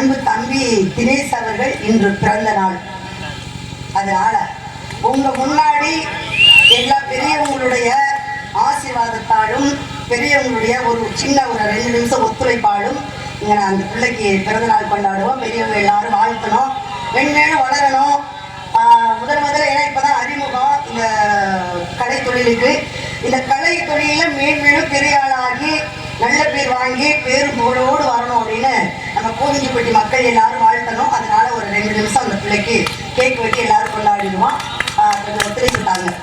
அன்பு தம்பி தினேஷ் அவர்கள் இன்று பிறந்த நாள். அதனால உங்க முன்னாடி எல்லா பெரியவங்களுடைய ஆசீர்வாதத்தாலும் பெரியவங்களுடைய ஒரு சின்ன ஒரு ரெண்டு நிமிஷம் ஒத்துழைப்பாலும் இங்க அந்த பிள்ளைக்கு பிறந்த நாள் கொண்டாடுவோம். பெரியவங்க எல்லாரும் வாழ்த்தணும். மென்மேலும் வளரணும். முதல் முதல்ல ஏன்னா இப்பதான் அறிமுகம். இந்த கலை தொழிலுக்கு. இந்த கலை தொழில மேன்மேலும் பெரிய ஆளாகி நல்ல பேர் வாங்கி பேர் புகழோடு வரணும் அப்படின்னு நம்ம கோவிஞ்சப்பட்டி மக்கள் எல்லாரும் வாழ்த்தணும். அதனால ஒரு ரெண்டு நிமிஷம் அந்த பிள்ளைக்கு கேக் வெட்டி எல்லாரும் கொண்டாடிடுவோம். ஆஹ் கொஞ்சம் ஒத்துழைப்பு தாங்க.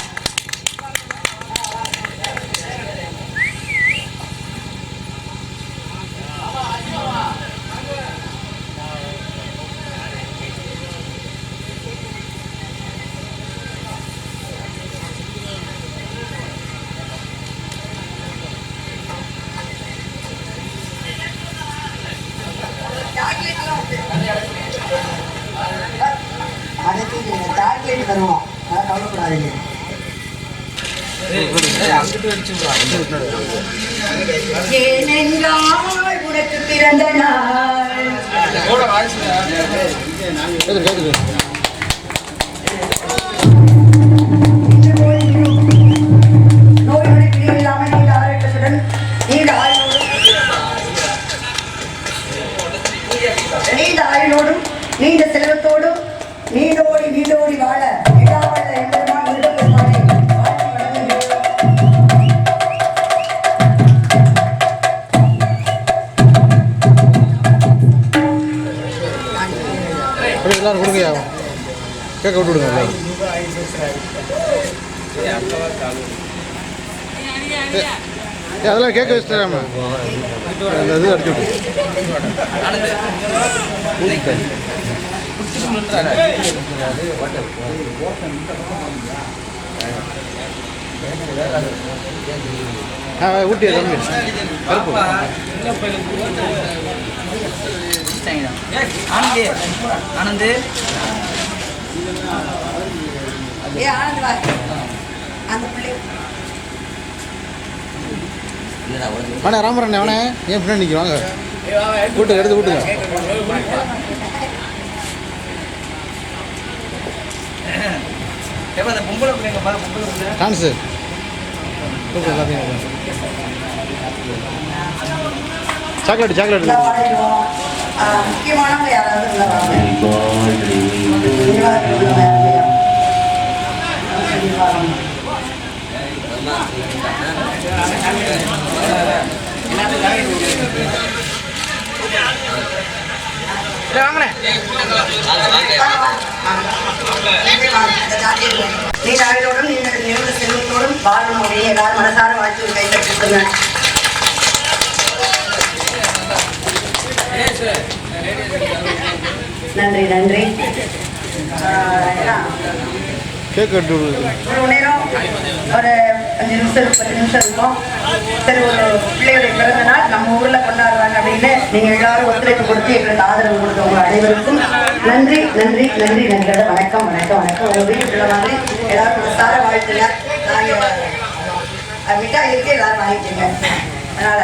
அடுத்து நீங்க சாக்லேட் தருவோம். அதான் கவலைப்படாதீங்க. உனக்கு பிறந்த நாள். நீண்ட ஆயுளோடும் நீண்ட ஆயுளோடும் நீண்ட செல்வத்தோடும் நீண்டோடி நீண்டோடி வாழ இடாவல்ல எம்பெருமான் விருதுகிறானே எல்லாரும் கொடுங்க. கேட்க விட்டு விடுங்க அதெல்லாம் கேட்க வச்சுட்டாம அந்த இது அடிச்சு விட்டு ஊட்டி கருப்பு ஆனந்தி ஆனந்து ஆனந்த் அண்ணா ராமரண்ணே அவனே ஏன் பின்னாடி நிற்க வாங்க. வீட்டுக்கு எடுத்து கூட்டுங்க டான்ஸு சாக்லேட் சாக்லேட் முக்கியமானவங்க யாராவது உள்ள வாங்க ஆயுளோடும் நீண்ட நிறுவன செல்வத்தோடும் வாழும் முறையை எல்லாரும் மனசார வாழ்த்து கைப்பற்றிருக்குங்க நன்றி நன்றி. ஆஹ் ஏன்னா, கேக் கட்டு விடுது இவ்வளவு நேரம் ஒரு அஞ்சு நிமிஷம் பத்து நிமிஷம் இருக்கும். சரி ஒரு பிள்ளையுடைய பிறந்த நாள் நம்ம ஊர்ல கொண்டாடுறாங்க அப்படின்னு நீங்க எல்லாரும் ஒத்துழைப்பு கொடுத்து எங்களுக்கு ஆதரவு அனைவருக்கும் நன்றி நன்றி நன்றி நன்றி வணக்கம் வணக்கம் வணக்கம். உங்க வீட்டுக்குள்ள மாதிரி எல்லாரும் மனசார வாழ்த்துங்க நாங்க அஹ், மிட்டாய் இருக்கு எல்லாரும் வாங்கிக்கோங்க. அதனால